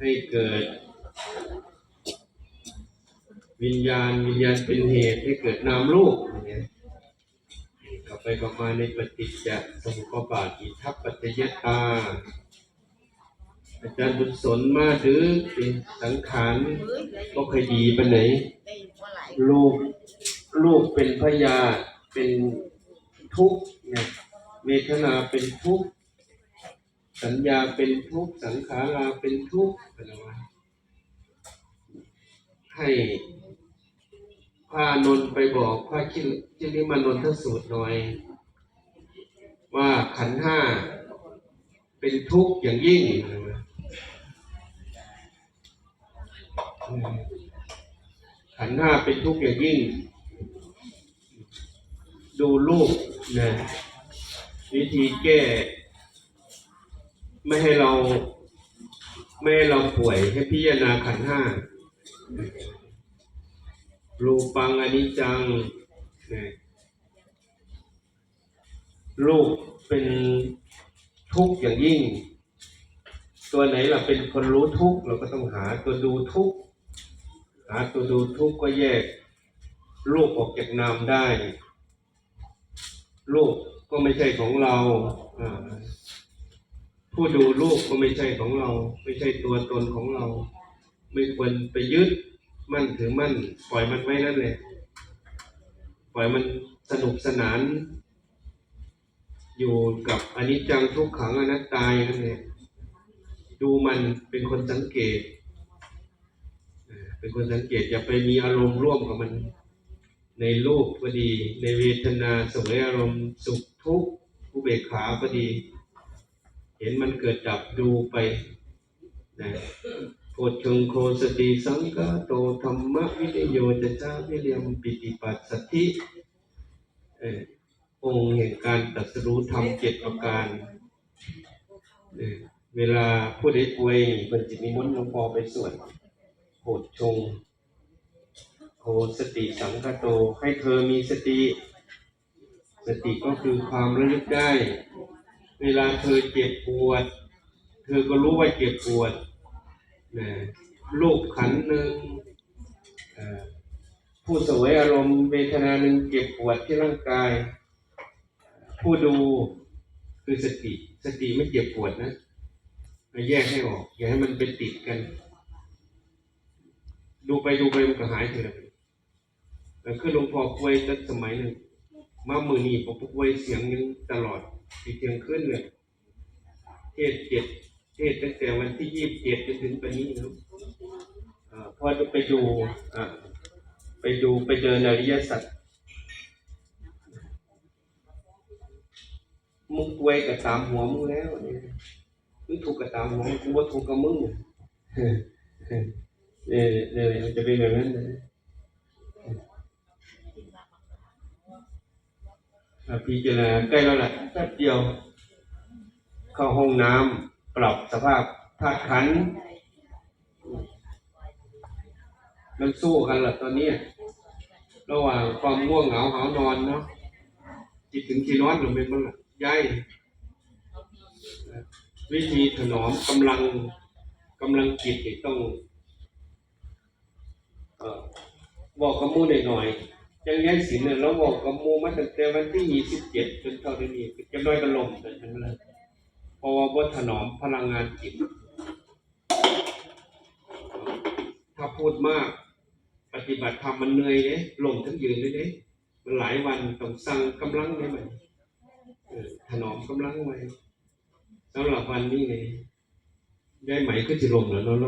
ให้เกิด วิญญาณวิญญาณเป็นเหตุให้เกิดนามรูปอย่างเงี้ยต่อไปก็มาในปฏิจจสมุปบาทอิทัปปัจจยตา อาจารย์บุญสนมาถือเป็นสังขารก็เคยดีไปไหนลูกลูกเป็นพยาเป็นทุกข์เนี่ยเวทนาเป็นทุกข์ สัญญาเป็นทุกข์สังขาราเป็นทุกข์อะวะให้พระอานนท์ไปบอกพระคิจิริมานนทสูตรหน่อย ว่าขันห้าเป็นทุกข์อย่างยิ่งอะวะขันห้าเป็นทุกข์อย่างยิ่ง ดูลูกนะวิธีแก้ ไม่ให้เรา ไม่ให้เราป่วยให้พิจารณาขันห้ารูปังอนิจจังนะลูกเป็นทุกข์อย่างยิ่ง ตัวไหนล่ะเป็นคนรู้ทุกข์เราก็ต้องหาตัวดูทุกข์หาตัวดูทุกข์ก็แยกรูปออกจากนามได้รูปก็ไม่ใช่ของเรา ผู้ดูรูปก็ไม่ใช่ของเรา ไม่ใช่ตัวตนของเรา ไม่ควรไปยึดมั่นถือมั่น ปล่อยมันไว้นั่นแหละปล่อยมันสนุกสนาน อยู่กับอนิจจังทุกขังอนัตตาอย่างนั่นแหละดูมันเป็นคนสังเกตเอ่อเป็นคนสังเกตอย่าไปมีอารมณ์ร่วมกับมัน ในรูปก็ดี ในเวทนาสวยอารมณ์สุขทุกข์อุเบกขาก็ดี เห็นมันเกิดดับดูไปนะโพชงโคสติสังกาโตธรรมวิริโยจะจาวิเรียมปิติปัสสตธิองค์แห่งการตรัสรู้ธรรมเจ็ดประการ เวลาผู้ใดป่วยเป็นจิตนิมนต์หลวงพ่อไปสวดโพชงโคสติสังคโตให้เธอมีสติ สติก็คือความระลึกได้ เวลาเธอเจ็บปวด เธอก็รู้ว่าเจ็บปวดนะลูกขันหนึ่งผู้สวยอารมณ์เวทนาหนึ่งเจ็บปวดที่ร่างกาย ผู้ดูคือสติ สติไม่เจ็บปวดนะแยกให้ออก อย่าให้มันเป็นติดกัน ดูไปดูไปมันก็หายเถอะแต่คือหลวงพ่อปวยตั้งสมัยหนึ่งมามือนี้ผมป่วยเสียงยังตลอด ติเสียงขึ้นเลยเทศเจ็ดเทศตั้งแต่วันที่ยี่สิบเจ็ดจนถึงปันนี้นะเอ่อพอไปดูไปดูไปเจออริยสัจมึงป่วยกับตามหัวมึงแล้วเนี่ยมึงถูกกับตามหัวมึงกูว่าถูกกับมึงเนี่ยเนี่ยเนี่ยมันจะเป็นแบบนั้นเลย พิจารณาใกล้แล้วแหละแป๊บเดียว เข้าห้องน้ำปรับสภาพธาตุขันมันสู้กันหละตอนนี้ระหว่างความง่วงเหงาหานอนเนาะจิตถึงที่นอนหรือเป็นบ้างล่ะย้ายวิธีถนอมกำลังกำลังจิตต้องอบอกกับหมูหน่อย ๆยังไงสินเนี่ยเราบอกกับมูมาตั้งแต่วันที่ยี่สิบเจ็ดจนเท่านี้จะน้อยกันลมแต่ฉันเลยเพราะว่าบถนอมพลังงานจิต ถ้าพูดมาก ปฏิบัติธรรมมันเหนื่อยเลยลมทั้งยืนเลยเด้มันหลายวันต้องสั่งกำลังได้ไหมถนอมกำลังไว้สำหรับวันนี้ไงได้ไหมก็จะลมแล้วเนาะโล